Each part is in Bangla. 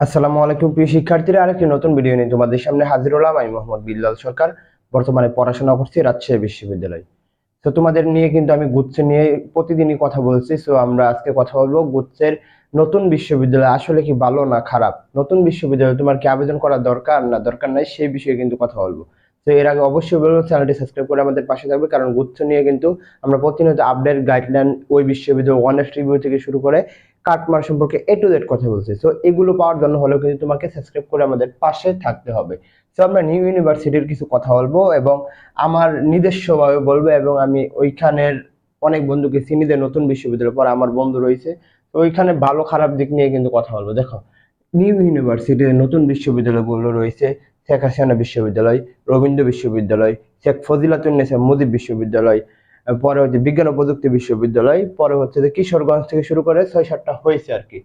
আসসালামু আলাইকুম, প্রিয় শিক্ষার্থীরা। আরেকটি নতুন ভিডিও নিয়ে তোমাদের সামনে হাজির হলাম। আমি মোহাম্মদ বিল্লাল সরকার, বর্তমানে পড়াশোনা করছি রাজশাহী বিশ্ববিদ্যালয়। তো তোমাদের নিয়ে কিন্তু আমি গুচ্ছ নিয়ে প্রতিদিনই কথা বলছি। সো আমরা আজকে কথা বলব গুচ্ছের নতুন বিশ্ববিদ্যালয়, আসলে কি ভালো না খারাপ? নতুন বিশ্ববিদ্যালয় তোমার কি আবেদন করা দরকার না দরকার নাই, সেই বিষয়ে কিন্তু কথা বলব। তো এর আগে অবশ্যই বলব চ্যানেলটি সাবস্ক্রাইব করে আমাদের পাশে থাকবে, কারণ গুচ্ছ নিয়ে কিন্তু আমরা প্রতিনিয়ত আপডেট গাইডলাইন ওই বিশ্ববিদ্যালয় ওয়ানেস্ট রিভিউ থেকে শুরু করে কাটমার সম্পর্কে এ টু জেড কথা বলছি। সো এগুলো পাওয়ার জন্য হলেও কিন্তু তোমাকে সাবস্ক্রাইব করে আমাদের পাশে থাকতে হবে। সো আমরা নিউ ইউনিভার্সিটির কিছু কথা বলব এবং আমার নিজস্বভাবে বলব এবং আমি ওইখানের অনেক বন্ধুকে চিনি যে নতুন বিশ্ববিদ্যালয়ের পর আমার বন্ধু রয়েছে। তো ওইখানে ভালো খারাপ দিক নিয়ে কিন্তু কথা বলব। দেখো নিউ ইউনিভার্সিটির নতুন বিশ্ববিদ্যালয়গুলো রয়েছে। শেখ হাসিনা বিশ্ববিদ্যালয়, রবীন্দ্র বিশ্ববিদ্যালয়, শেখ ফজিলাতুন্নেসা মোদী বিশ্ববিদ্যালয়, পরে হচ্ছে বিজ্ঞান ও প্রযুক্তি বিশ্ববিদ্যালয়, পরে হচ্ছে যে কিশোরগঞ্জ থেকে শুরু করে ছয় সাতটা হয়েছে আর কি।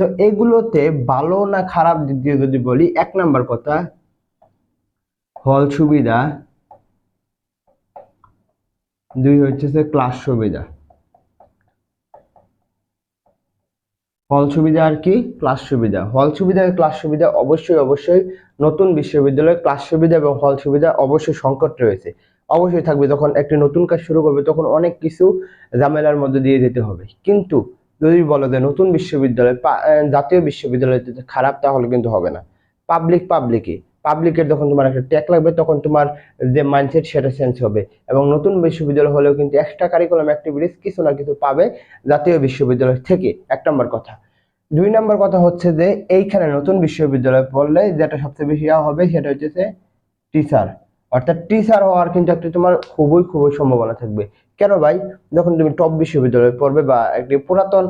তো এগুলোতে ভালো না খারাপ দিক দিয়ে যদি বলি, এক নাম্বার কথা হল সুবিধা। দুই হচ্ছে ক্লাস সুবিধা। হল সুবিধা আর কি? ক্লাস সুবিধা। হল সুবিধা ক্লাস সুবিধা অবশ্যই অবশ্যই নতুন বিশ্ববিদ্যালয়ে ক্লাস সুবিধা এবং হল সুবিধা অবশ্যই সংকট রয়েছে। অবশ্যই থাকবে যখন একটি নতুন কাজ শুরু করবে, তখন অনেক কিছু ঝামেলার মধ্যে দিয়ে যেতে হবে। কিন্তু যদি বলো যে নতুন বিশ্ববিদ্যালয় জাতীয় বিশ্ববিদ্যালয় খারাপ, তাহলে কিন্তু হবে না। পাবলিক, পাবলিকই। পাবলিকের যখন তোমার একটা ট্যাগ লাগবে, তখন তোমার যে মাইন্ডসেট সেটা চেঞ্জ হবে। এবং নতুন বিশ্ববিদ্যালয় হলেও কিন্তু এক্সট্রা কারিকুলাম অ্যাক্টিভিটিস কিছু না কিছু পাবে জাতীয় বিশ্ববিদ্যালয় থেকে। এক নম্বর কথা। দুই নম্বর কথা হচ্ছে যে, এইখানে নতুন বিশ্ববিদ্যালয় পড়লে যেটা সবচেয়ে বেশি হবে সেটা হচ্ছে টিচার অর্থাৎ টিচার হওয়ার কিন্তু একটি তোমার খুবই খুবই সম্ভাবনা থাকবে। কেন ভাই? যখন তুমি টপ বিশ্ববিদ্যালয়ে পড়বে বা একটি পুরাতন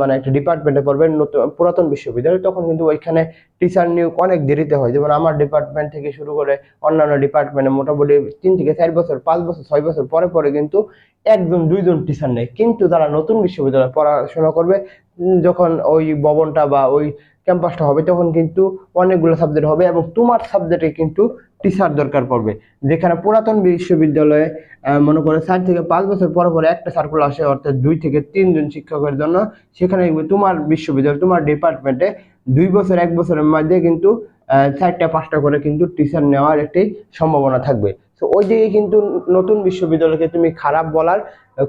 মানে একটা ডিপার্টমেন্টে পড়বে, নতুন, পুরাতন বিশ্ববিদ্যালয়, তখন কিন্তু ওইখানে টিচার নিয়োগ অনেক দেরিতে হয়। যেমন আমার ডিপার্টমেন্ট থেকে শুরু করে অন্যান্য ডিপার্টমেন্টে মোটামুটি তিন থেকে চার বছর, পাঁচ বছর, ছয় বছর পরে পরে কিন্তু একজন, দুইজন টিচার নেই কিন্তু তারা নতুন বিশ্ববিদ্যালয়ে পড়াশোনা করবে যখন ওই ভবনটা বা ওই ক্যাম্পাসটা হবে, তখন কিন্তু অনেকগুলো সাবজেক্ট হবে এবং তোমার সাবজেক্টে কিন্তু টিচার দরকার পড়বে। যেখানে পুরাতন বিশ্ববিদ্যালয়ে মনে করে চার থেকে পাঁচ বছর পরে পরে একটা সার্কুল আসে, অর্থাৎ দুই থেকে তিনজন শিক্ষকের জন্য, সেখানে তোমার বিশ্ববিদ্যালয়, তোমার ডিপার্টমেন্টে দুই বছর, এক বছরের মধ্যে কিন্তু চারটা, পাঁচটা করে কিন্তু টিচার নেওয়ার একটি সম্ভাবনা থাকবে। তো ওই দিকে কিন্তু নতুন বিশ্ববিদ্যালয়কে তুমি খারাপ বলার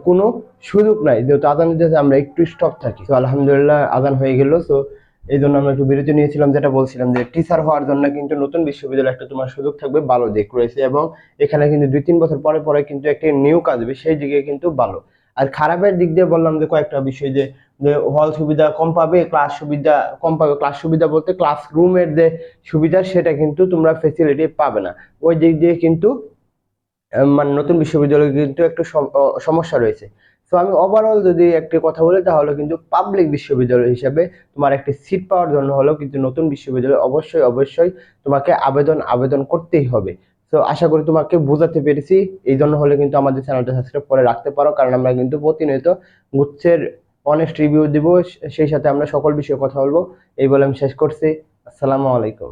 কোনো সুযোগ নাই। যেহেতু আদান আমরা একটু স্টপ থাকি। তো আলহামদুলিল্লাহ আদান হয়ে গেল। তো এই জন্য আমরা একটু বিরতি নিয়েছিলাম, যেটা বলছিলাম যে টিচার হওয়ার জন্য কিন্তু নতুন বিশ্ববিদ্যালয়ে একটা তোমার সুযোগ থাকবে ভালো দিক রয়েছে এবং এখানে কিন্তু দুই তিন বছর পরে পরে কিন্তু একটি নিয়োগ আসবে সেই দিকে কিন্তু ভালো। আর খারাপের দিক দিয়ে বললাম যে কয়েকটা বিষয় যে হল সুবিধা কম পাবে ক্লাস সুবিধা কম পাবে ক্লাস সুবিধা বলতে ক্লাসরুমের যে সুবিধা সেটা কিন্তু তোমরা ফেসিলিটি পাবে না। ওই দিক দিয়ে কিন্তু মানে নতুন বিশ্ববিদ্যালয়ে কিন্তু একটু সম- সমস্যা রয়েছে। তো আমি ওভারঅল যদি একটি কথা বলি, তাহলে কিন্তু পাবলিক বিশ্ববিদ্যালয় হিসেবে তোমার একটি সিট পাওয়ার জন্য হলেও কিন্তু নতুন বিশ্ববিদ্যালয় অবশ্যই অবশ্যই তোমাকে আবেদন আবেদন করতেই হবে। তো আশা করি তোমাকে বোঝাতে পেরেছি। এই জন্য হলে কিন্তু আমাদের চ্যানেলটা সাবস্ক্রাইব করে রাখতে পারো, কারণ আমরা কিন্তু প্রতিনিয়ত গুচ্ছের অনেস্ট রিভিউ দিব। সেই সাথে আমরা সকল বিষয়ে কথা বলব। এই বলে আমি শেষ করছি। আসসালামু আলাইকুম।